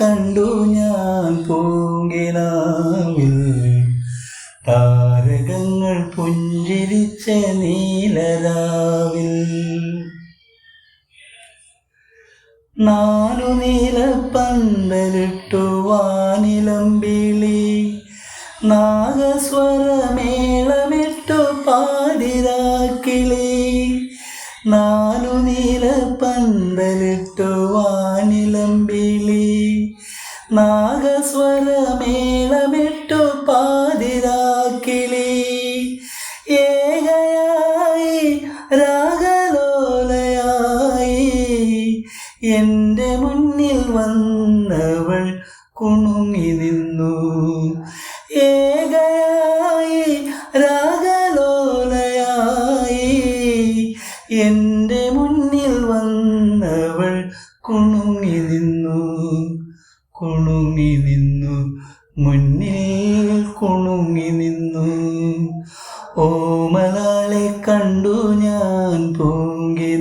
കണ്ടു ഞാൻ പൂങ്കിലാവിൽ. താരകങ്ങൾ പുഞ്ചിരിച്ച നീലരാവിൽ. നാലു നീല പന്തലിട്ടു വാനിലമ്പിളി നാഗസ്വരമേളമിട്ടു പാതിരാക്കിളി. നാലു നീല പന്തലിട്ടു വാനിലമ്പിളി നാഗസ്വരമേളമിട്ടു പാതിരാക്കിളി ഏകയായി രാഗലോലയായി. എന്റെ മുന്നിൽ വന്നവൾ കുണുങ്ങി നിന്നു. ഏകയായി രാഗലോലയായി. എന്റെ മുന്നിൽ വന്നവൾ കുണുങ്ങി നിന്നു. കുണുങ്ങി നിന്നു മുന്നിൽ കുണുങ്ങി നിന്നു. ഓമലാളെ കണ്ടു ഞാൻ പൂങ്കിനാവിൽ.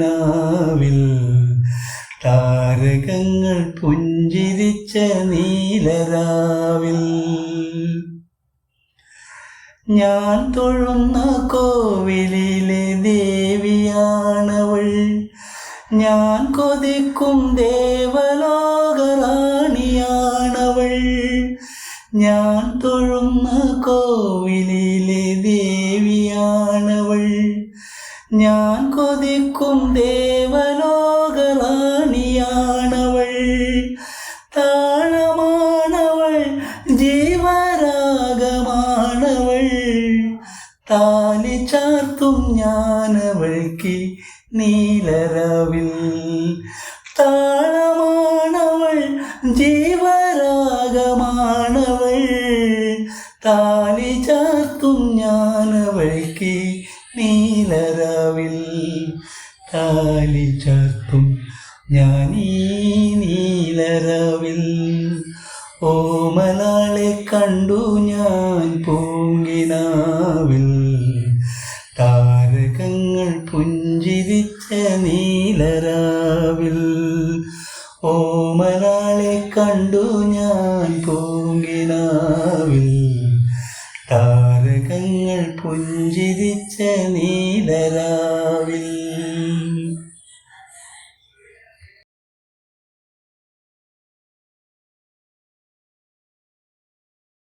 താരകങ്ങൾ പുഞ്ചിരിച്ച നീലരാവിൽ. ഞാൻ തൊഴുന്ന കോവിലിലെ ദേവിയാണവൾ. ഞാൻ കൊതിക്കും ദേവലോകറാണിയാണവൾ ഞാൻ തൊഴുന്ന കോവിലിലെ ദേവിയാണവൾ. ഞാൻ കൊതിക്കും ദേവലോകറാണിയാണവൾ. താളമാണവൾ ജീവരാഗമാണവൾ. താലി ചാർത്തും ഞാനവൾക്ക് നീലരവിൽ. താളമാണവൾ ജീവരാഗമാണവൾ താലി ചാർത്തും ഞാനവൾക്ക് നീലരാവിൽ. താലി ചാർത്തും ഈ നീലരവിൽ. ഓമലാളെ കണ്ടു ഞാൻ പൂങ്കിനാവിൽ. താരകങ്ങൾ പുഞ്ചിരിച്ച നീലരാവിൽ. ഓമനാളെ കണ്ടു ഞാൻ പൂങ്കിനാവിൽ. താരകങ്ങൾ പുഞ്ചിരിച്ച നീലരാവിൽ